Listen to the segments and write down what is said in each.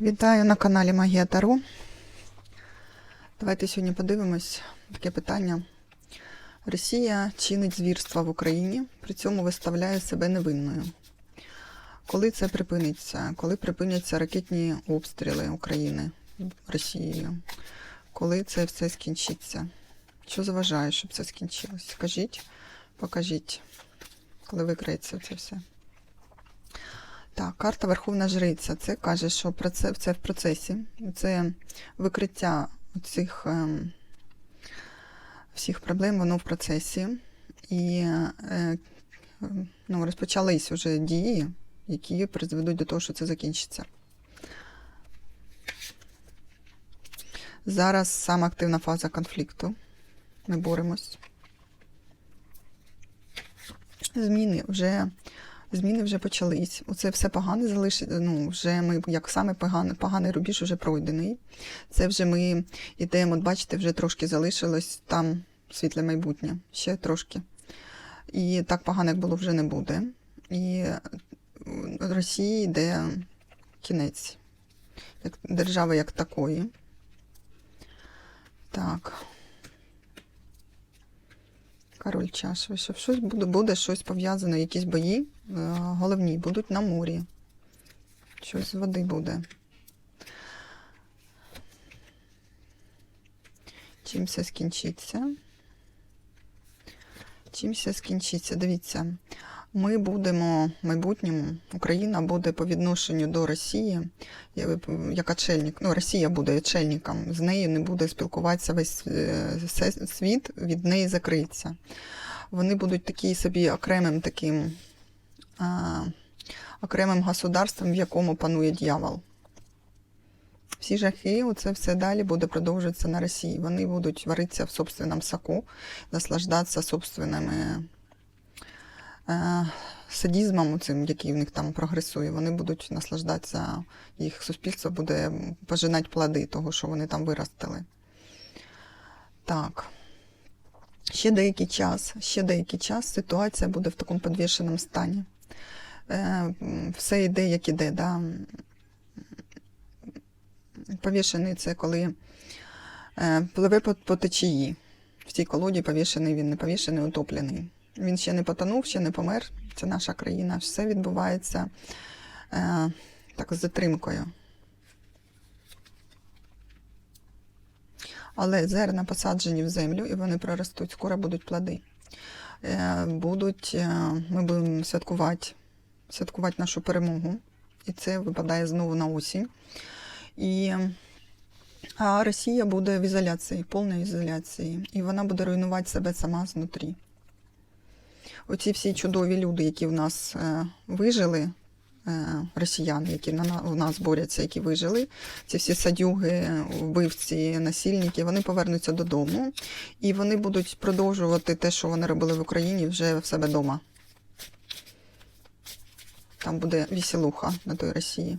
Вітаю на каналі Магія Таро. Давайте сьогодні подивимось таке питання. Росія чинить звірства в Україні, при цьому виставляє себе невинною. Коли це припиниться? Коли припиняться ракетні обстріли України Росією? Коли це все скінчиться? Що заважає, щоб це скінчилось? Скажіть, покажіть, коли викриється це все. Так, карта Верховна Жриця. Це каже, що це, в процесі. Це викриття цих ем, всіх проблем, воно в процесі. І е, ну, розпочались вже дії, які призведуть до того, що це закінчиться. Зараз сама активна фаза конфлікту. Ми боремось. Зміни вже зміни вже почались. Оце все погане залишиться. Ну, вже ми, як саме поганий, поганий рубіж вже пройдений. Це вже ми йдемо, от бачите, вже трошки залишилось там світле майбутнє, ще трошки. І так погано, як було, вже не буде. І Росії йде кінець, як держави як такої. Так. Король чаш що Щось буде, буде щось пов'язане, якісь бої. е, Головні будуть на морі. Щось з води буде. Чим все скінчиться? Чим все скінчиться? Дивіться, ми будемо в майбутньому, Україна буде по відношенню до Росії, як очельник, ну, Росія буде очельником, з нею не буде спілкуватися весь е, світ, від неї закриється. Вони будуть такі собі окремим таким а, окремим государством, в якому панує дьявол. Всі жахи, оце все далі буде продовжуватися на Росії. Вони будуть варитися в собственному соку, наслаждатися собственними садізмом, цим, який в них там прогресує. Вони будуть наслаждатися, їх суспільство буде пожинати плоди того, що вони там виростили. Так. Ще деякий час, ще деякий час ситуація буде в такому підвішеному стані. Е, все йде, як іде. Да? Повішений це коли е, пливе по течії. В цій колоді повішений він не повішений, утоплений. Він ще не потонув, ще не помер. Це наша країна. Все відбувається е, так з затримкою. Але зерна посаджені в землю і вони проростуть, скоро будуть плоди. Е, Будуть, е, ми будемо святкувати, святкувати нашу перемогу. І це випадає знову на осінь. І а Росія буде в ізоляції, повній ізоляції, і вона буде руйнувати себе сама знутрі. Оці всі чудові люди, які в нас е, вижили, е, росіяни, які в нас борються, які вижили, ці всі садюги, вбивці, насильники, вони повернуться додому, і вони будуть продовжувати те, що вони робили в Україні, вже в себе вдома. Там буде веселуха на той Росії.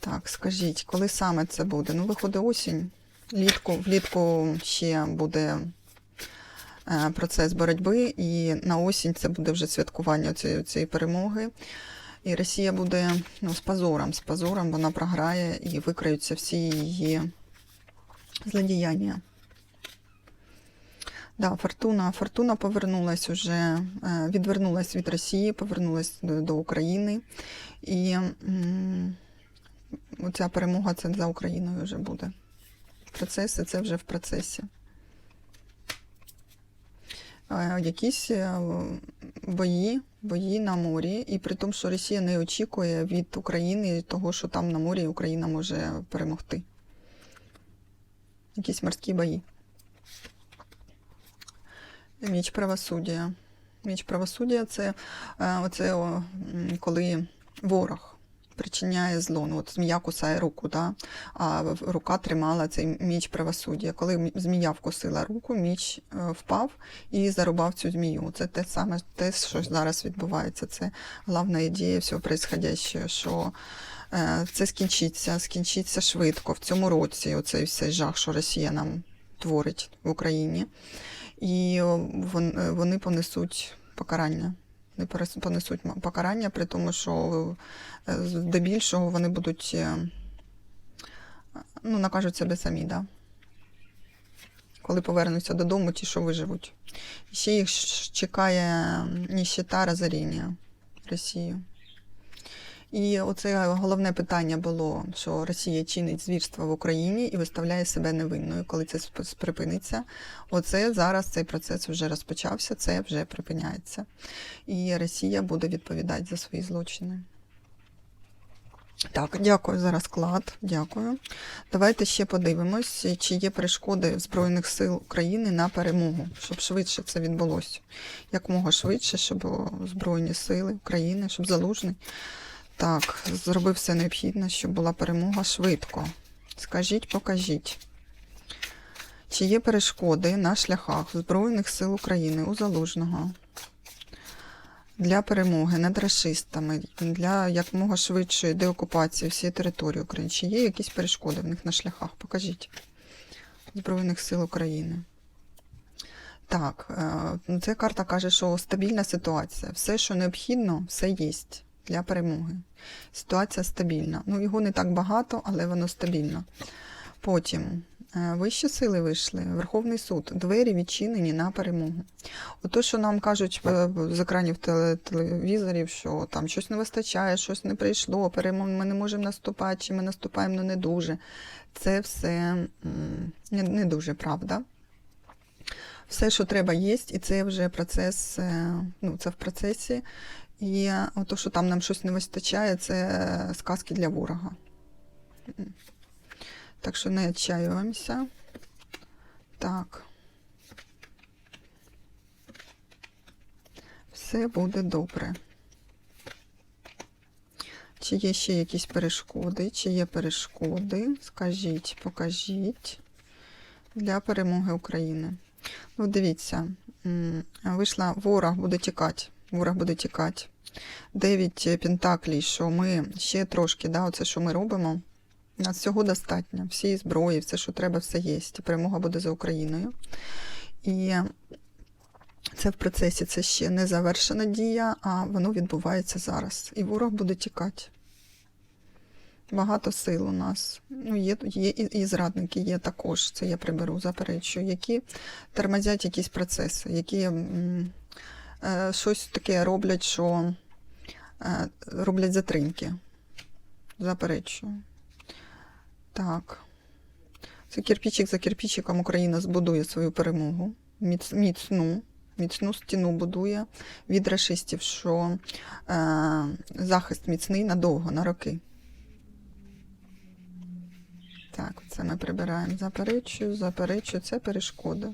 Так, скажіть, коли саме це буде? Ну, виходить осінь. Літку, влітку ще буде процес боротьби, і на осінь це буде вже святкування цієї, цієї перемоги. І Росія буде ну, з позором, з позором вона програє і викриються всі її злодіяння. Да, Фортуна, Фортуна повернулась уже, е, відвернулась від Росії, повернулась до, до України. І м, оця перемога це за Україною вже буде. Процеси це вже в процесі. Е, Якісь е, бої, бої на морі, і при тому, що Росія не очікує від України того, що там на морі Україна може перемогти. Якісь морські бої. Міч правосуддя. Міч правосуддя це, е, оце, коли ворог причиняє зло. Ну, от змія кусає руку, да? а рука тримала цей міч правосуддя. Коли мі- змія вкусила руку, міч е, впав і зарубав цю змію. Це те саме, те, що зараз відбувається. Це головна ідея всього происходящого, що е, це скінчиться, скінчиться швидко в цьому році. Оцей все жах, що Росія нам творить в Україні. І е, вони понесуть покарання. Перес- понесуть покарання, при тому, що е, здебільшого вони будуть е, ну, накажуть себе самі, да? коли повернуться додому, ті, що виживуть. Ще їх чекає ніщета розоріння Росію. І оце головне питання було, що Росія чинить звірства в Україні і виставляє себе невинною. Коли це припиниться, оце зараз цей процес вже розпочався, це вже припиняється. І Росія буде відповідати за свої злочини. Так, дякую за розклад. Дякую. Давайте ще подивимось, чи є перешкоди Збройних сил України на перемогу, щоб швидше це відбулося. Якомога швидше, щоб Збройні сили України, щоб залужний так, зробив все необхідне, щоб була перемога швидко. Скажіть, покажіть. Чи є перешкоди на шляхах Збройних сил України у Залужного для перемоги над расистами, для якомога швидшої деокупації всієї території України? Чи є якісь перешкоди в них на шляхах? Покажіть. Збройних сил України. Так, е, ну, ця карта каже, що стабільна ситуація. Все, що необхідно, все є для перемоги. Ситуація стабільна. Ну, його не так багато, але воно стабільно. Потім е, вищі сили вийшли, Верховний суд, двері відчинені на перемогу. Ото, що нам кажуть е, з екранів телевізорів, що там щось не вистачає, щось не прийшло, ми не можемо наступати, чи ми наступаємо, ну не дуже. Це все не, не дуже правда. Все, що треба, є, і це вже процес, е, ну, це в процесі. І то, що там нам щось не вистачає, це сказки для ворога. Так що не відчаюємося. Так. Все буде добре. Чи є ще якісь перешкоди? Чи є перешкоди? Скажіть, покажіть для перемоги України. Ну, дивіться, вийшла ворог буде тікати. Ворог буде тікати. Дев'ять пентаклей, що ми ще трошки, да, оце, що ми робимо. У нас всього достатньо. Всі зброї, все, що треба, все є. Перемога буде за Україною. І це в процесі це ще не завершена дія, а воно відбувається зараз. І ворог буде тікати. Багато сил у нас. Ну, є, є і, і зрадники, є також, це я приберу, заперечую, які тормозять якісь процеси, які м, е, щось таке роблять, що е, роблять затримки. Заперечую. Так. Це кирпичик за кирпичиком Україна збудує свою перемогу. Міц, міцну, міцну стіну будує від рашистів, що е, захист міцний надовго, на роки. Так, це ми прибираємо. Заперечую, заперечую, це перешкоди.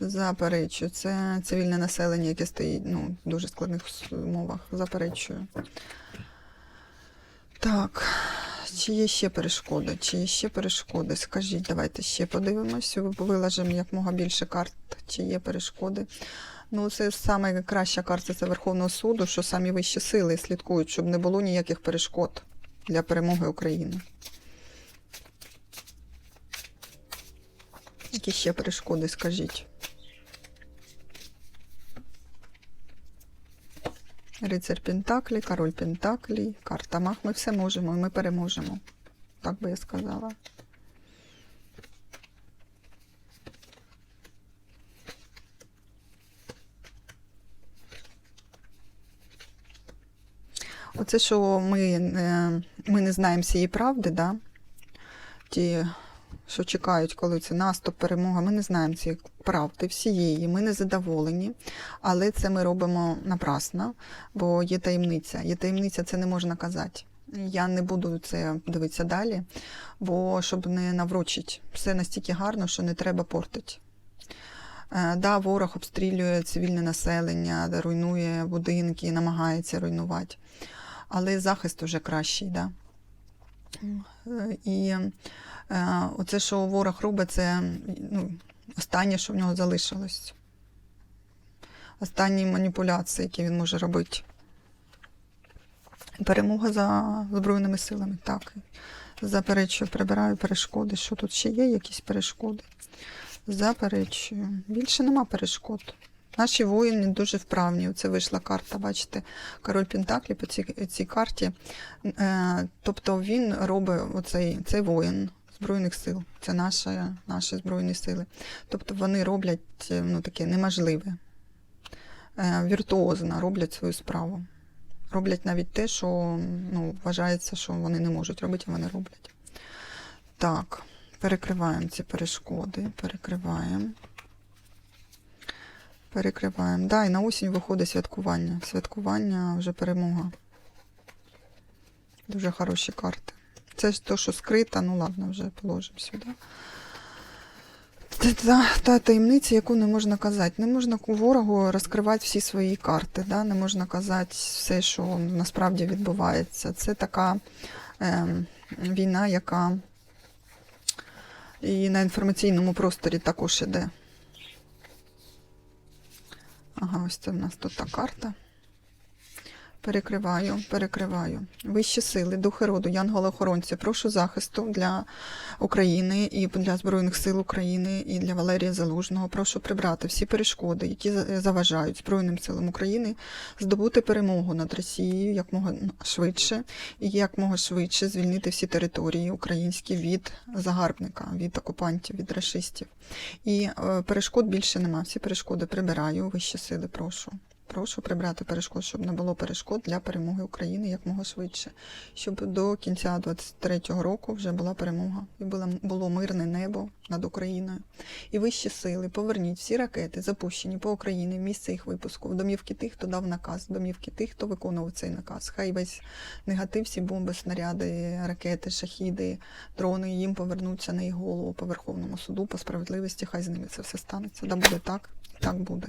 Заперечую, це цивільне населення, яке стоїть ну, в дуже складних умовах. Заперечую. Так, чи є ще перешкоди? Чи є ще перешкоди? Скажіть, давайте ще подивимось. Виложимо якмога більше карт, чи є перешкоди. Ну, це саме краща карта це Верховного суду, що самі вищі сили слідкують, щоб не було ніяких перешкод для перемоги України. Які ще перешкоди, скажіть? Рицар Пентаклі, король Пентаклі, карта Мах. Ми все можемо, і ми переможемо. Так би я сказала. Оце, що ми не, ми не знаємо цієї правди, да? ті, що чекають, коли це наступ, перемога, ми не знаємо цієї правди всієї, ми не задоволені, але це ми робимо напрасно, бо є таємниця. Є таємниця, це не можна казати. Я не буду це дивитися далі, бо щоб не наврочить. Все настільки гарно, що не треба портити. Е, Да, ворог обстрілює цивільне населення, руйнує будинки, намагається руйнувати. Але захист уже кращий, да. Е, І е, оце, що ворог робить, це ну, останнє, що в нього залишилось. Останні маніпуляції, які він може робити. Перемога за Збройними силами, так. Заперечую, прибираю перешкоди. Що тут ще є якісь перешкоди? Заперечую. Більше нема перешкод. Наші воїни дуже вправні. Оце вийшла карта, бачите, король Пентаклі по цій, цій карті. Е, тобто він робить оцей цей воїн Збройних сил. Це наша, наші Збройні сили. Тобто вони роблять е, ну, таке неможливе, е, віртуозно роблять свою справу. Роблять навіть те, що ну, вважається, що вони не можуть робити, а вони роблять. Так, перекриваємо ці перешкоди, перекриваємо. Перекриваємо. Да, і на осінь виходить святкування. Святкування вже перемога. Дуже хороші карти. Це ж то, що скрита, ну ладно, вже положимо сюди. Та, та таємниця, яку не можна казати. Не можна ворогу розкривати всі свої карти, да? не можна казати все, що насправді відбувається. Це така ем, війна, яка і на інформаційному просторі також іде. Ага, ось це в нас тут та карта. Перекриваю, перекриваю. Вищі сили, духи роду, янголи-охоронці, прошу захисту для України і для Збройних сил України і для Валерія Залужного. Прошу прибрати всі перешкоди, які за- заважають Збройним силам України здобути перемогу над Росією якмога швидше і якмога швидше звільнити всі території українські від загарбника, від окупантів, від расистів. І е, перешкод більше нема. Всі перешкоди прибираю. Вищі сили, прошу. Прошу прибрати перешкод, щоб не було перешкод для перемоги України якмога швидше, щоб до кінця 23-го року вже була перемога і було мирне небо над Україною. І вищі сили, поверніть всі ракети, запущені по Україні, в місце їх випуску, в домівки тих, хто дав наказ, в домівки тих, хто виконував цей наказ. Хай весь негатив, всі бомби, снаряди, ракети, шахіди, дрони їм повернуться на їх голову по Верховному суду, по справедливості. Хай з ними це все станеться. Да буде так, так буде.